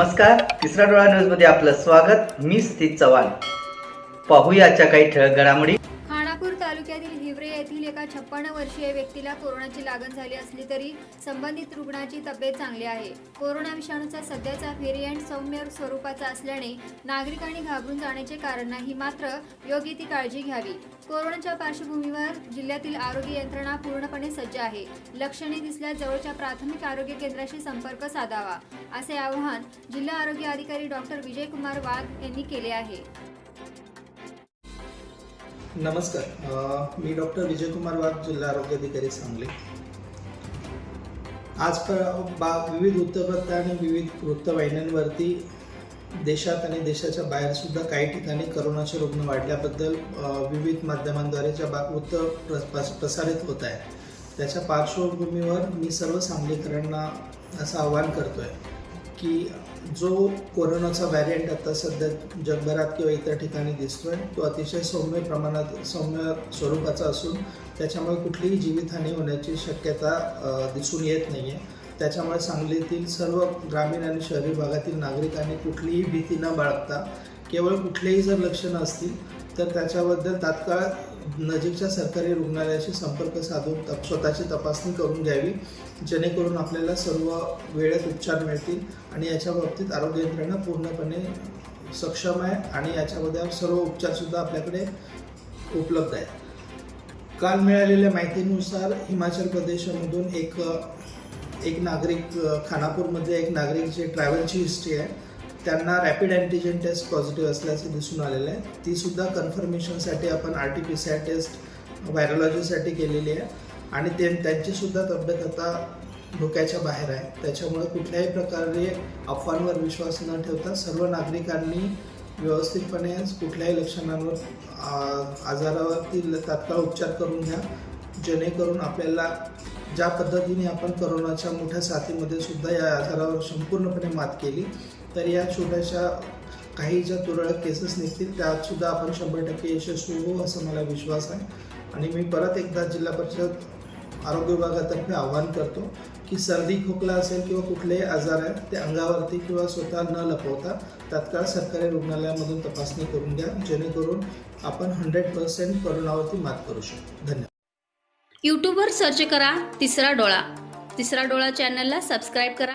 नमस्कार. तिसरा डोळा न्यूजमध्ये आपलं स्वागत. मी स्थित चव्हाण. पाहूयाच्या काही ठळक घडामोडी. तालुक्यातील हिवरे येथील एका छप्पन्न वर्षीय व्यक्तीला कोरोनाची लागण झाली असली तरी संबंधित रुग्णाची तब्येत चांगली आहे. कोरोना विषाणूचा सध्याचा व्हेरियंट सौम्य स्वरूपाचा असल्याने नागरिकांनी घाबरून जाण्याचे कारण नाही मात्र योग्य ती काळजी घ्यावी. कोरोनाच्या पार्श्वभूमीवर जिल्ह्यातील आरोग्य यंत्रणा पूर्णपणे सज्ज आहे. लक्षणे दिसल्यास जवळच्या प्राथमिक आरोग्य केंद्राशी संपर्क साधावा असे आवाहन जिल्हा आरोग्य अधिकारी डॉक्टर विजयकुमार वाघ यांनी केले आहे. नमस्कार. मी डॉक्टर विजयकुमार वाघ जिल्हा आरोग्य अधिकारी सांगली. आज बा विविध वृत्तपत्र आणि विविध वृत्तवाहिन्यांवरती देशात आणि देशाच्या बाहेर सुद्धा काही ठिकाणी करोनाचे रुग्ण वाढल्याबद्दल विविध माध्यमांद्वारे ज्या बा वृत्त प्र- प्रसारित होत आहे त्याच्या पार्श्वभूमीवर मी सर्व सांगलीकरांना असं आवाहन करतोय की जो कोरोनाचा व्हॅरियंट आता सध्या जगभरात किंवा इतर ठिकाणी दिसतोय तो अतिशय सौम्य प्रमाणात सौम्य स्वरूपाचा असून त्याच्यामुळे कुठलीही जीवितहानी होण्याची शक्यता दिसून येत नाही आहे त्याच्यामुळे सांगलीतील सर्व ग्रामीण आणि शहरी भागातील नागरिकांनी कुठलीही भीती न बाळगता केवळ कुठलेही जर लक्षणं असतील तर त्याच्याबद्दल तात्काळ नजीकच्या सरकारी रुग्णालयाशी संपर्क साधून तप स्वतःची तपासणी करून घ्यावी जेणेकरून आपल्याला सर्व वेळेत उपचार मिळतील आणि याच्या बाबतीत आरोग्य यंत्रणा पूर्णपणे सक्षम आहे आणि याच्यामध्ये सर्व उपचारसुद्धा आपल्याकडे उपलब्ध आहेत. काल मिळालेल्या माहितीनुसार हिमाचल प्रदेशमधून एक एक नागरिक खानापूरमध्ये एक नागरिक जे ट्रॅव्हलची हिस्ट्री आहे त्यांना रॅपिड अँटीजेन टेस्ट पॉझिटिव्ह असल्याचं दिसून आलेलं आहे. ती सुद्धा कन्फर्मेशनसाठी आपण R T P C R test व्हायरोलॉजीसाठी केलेली आहे. आणि ते त्यांची सुद्धा तब्येत आता धोक्याच्या बाहेर आहे. त्याच्यामुळे कुठल्याही प्रकारे अफवांवर विश्वास न ठेवता सर्व नागरिकांनी व्यवस्थितपणे कुठल्याही लक्षणांवर आजारावरती तात्काळ उपचार करून घ्या. जेणेकरून आपल्याला ज्या पद्धतीने आपण करोनाच्या मोठ्या साथीमध्ये सुद्धा या आजारावर संपूर्णपणे मात केली तर या छोट्याशा काही ज्या तुरळक केसेस निघतील त्यात सुद्धा आपण शंभर टक्के यशस्वी होऊ असं मला विश्वास आहे. आणि मी परत एकदा जिल्हा परिषद आरोग्य विभागातर्फे आवाहन करतो की सर्दी खोकला असेल किंवा कुठलेही आजार आहेत ते अंगावरती किंवा स्वतः न लपवता तात्काळ सरकारी रुग्णालयामधून तपासणी करून घ्या. जेणेकरून आपण हंड्रेड पर्सेंट करोनावरती मात करू शकतो धन्यवाद. यूट्यूबवर सर्च करा तिसरा डोळा. तिसरा डोळा चॅनलला सबस्क्राईब करा.